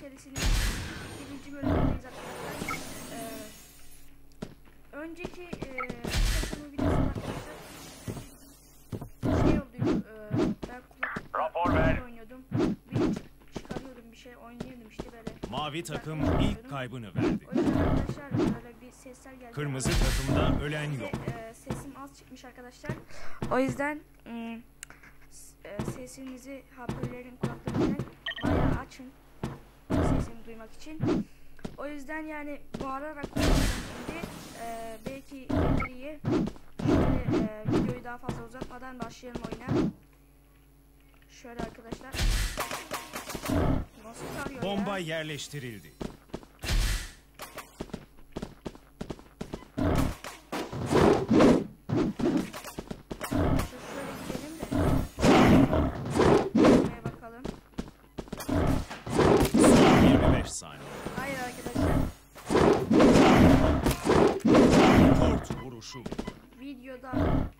serisinin birinci bölümündeyiz arkadaşlar. Ee, önceki e, takımı videosunda arkadaşlar şey oldu. E, ben kulaklıkla Rapor ver. oynuyordum. Bir çık- çıkarıyordum bir şey oynuyordum işte böyle. Mavi takım ilk kaybını verdi. O yüzden arkadaşlar böyle bir sesler geldi. Kırmızı takımda ölen yok. E, sesim az çıkmış arkadaşlar. O yüzden s- e, sesinizi hoparlörlerin kulaklarından bayağı açın. Sesimi duymak için. O yüzden yani bağırarak şimdi. E, belki getiriyi şöyle e, videoyu daha fazla uzatmadan başlayalım oyuna. Şöyle arkadaşlar. Nasıl Bomba ya? yerleştirildi. Vuruşu. Videoda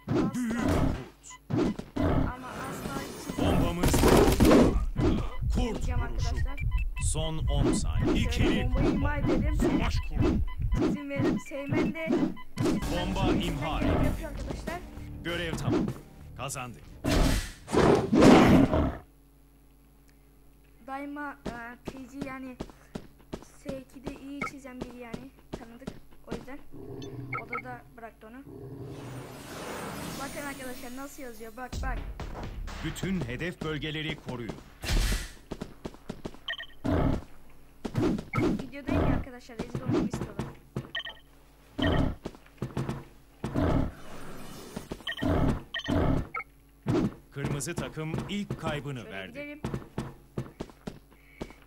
Büyük asla kurt. ama asla çizim Bombamız kurt vuruşu. arkadaşlar. Son 10 saniye. İkili bombayı imha edelim. savaş kurdu. Çizim verim. Seymen de Bomba imha edildi. arkadaşlar. Görev tamam. Kazandık. Daima e, PG yani S2'de iyi çizen biri yani tanıdık. O yüzden odada bıraktı onu. Bakın arkadaşlar nasıl yazıyor. Bak bak. Bütün hedef bölgeleri koruyun. Videodayım ya arkadaşlar. Rezil olmamı istiyorlar. Kırmızı takım ilk kaybını Şöyle verdi. gidelim.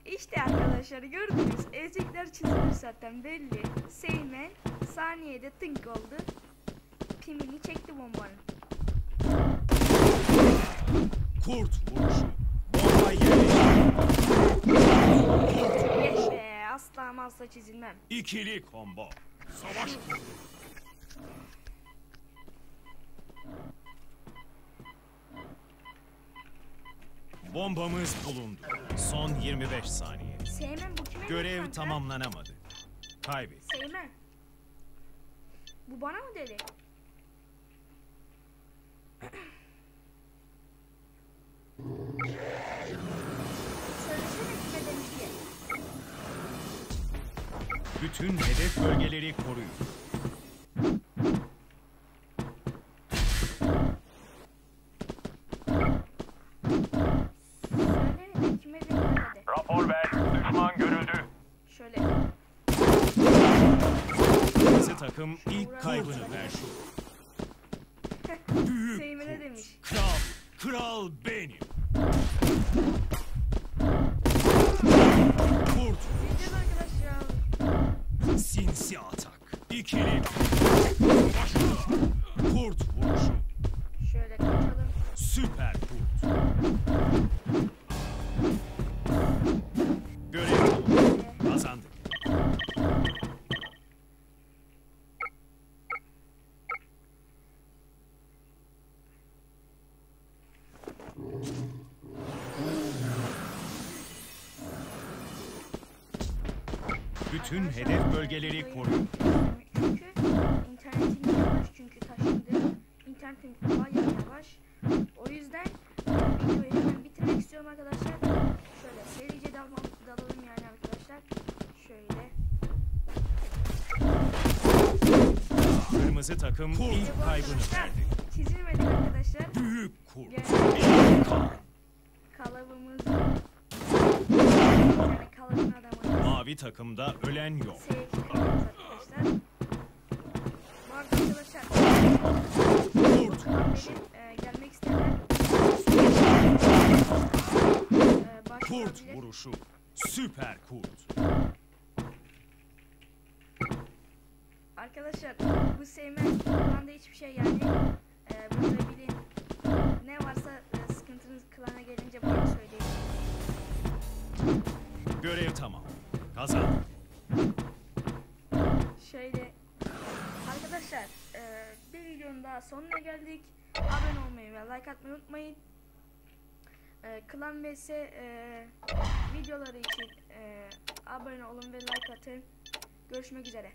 İşte arkadaşlar gördünüz. Ezikler çizilir zaten belli. Seymen saniyede tınk oldu. Pimini çekti bombanın. Kurt vuruşu. Bomba. Yes be asla ama asla çizilmem. İkili combo. Savaş kurdu. Bombamız bulundu. Son 25 saniye. Seymen bu kime Görev tamamlanamadı. Kaybet. Seymen. Bu bana mı dedi? Bütün hedef bölgeleri koruyun. Takım ilk kaybını verdi. Büyük Seymen'e demiş. Kral, kral benim. Kurt sinsi atak. İkili. Bütün hedef bölgeleri koruyun. Çünkü internetin yavaş çünkü taşındı. İnternetin bayağı yavaş. O yüzden videoyu hemen bitirmek istiyorum arkadaşlar. Şöyle serice dalma, dalalım yani arkadaşlar. Şöyle. Kırmızı takım İşte ilk kaybını verdi. çizilmedi arkadaşlar. Büyük kurt. Gel. Kan. Mavi takımda ölen yok. S2 arkadaşlar. Bu arada arkadaşlar Kurt Kurt vuruşu. Süper kurt. Arkadaşlar bu sevmen klanda hiçbir şey yani. E, bunu da bilin. Ne varsa e, sıkıntınız klana gelince bana söyleyin. Görev tamam. Kazan. Şöyle arkadaşlar e, bir videonun daha sonuna geldik. Abone olmayı ve like atmayı unutmayın. E, Klan vs e, videoları için e, abone olun ve like atın. Görüşmek üzere.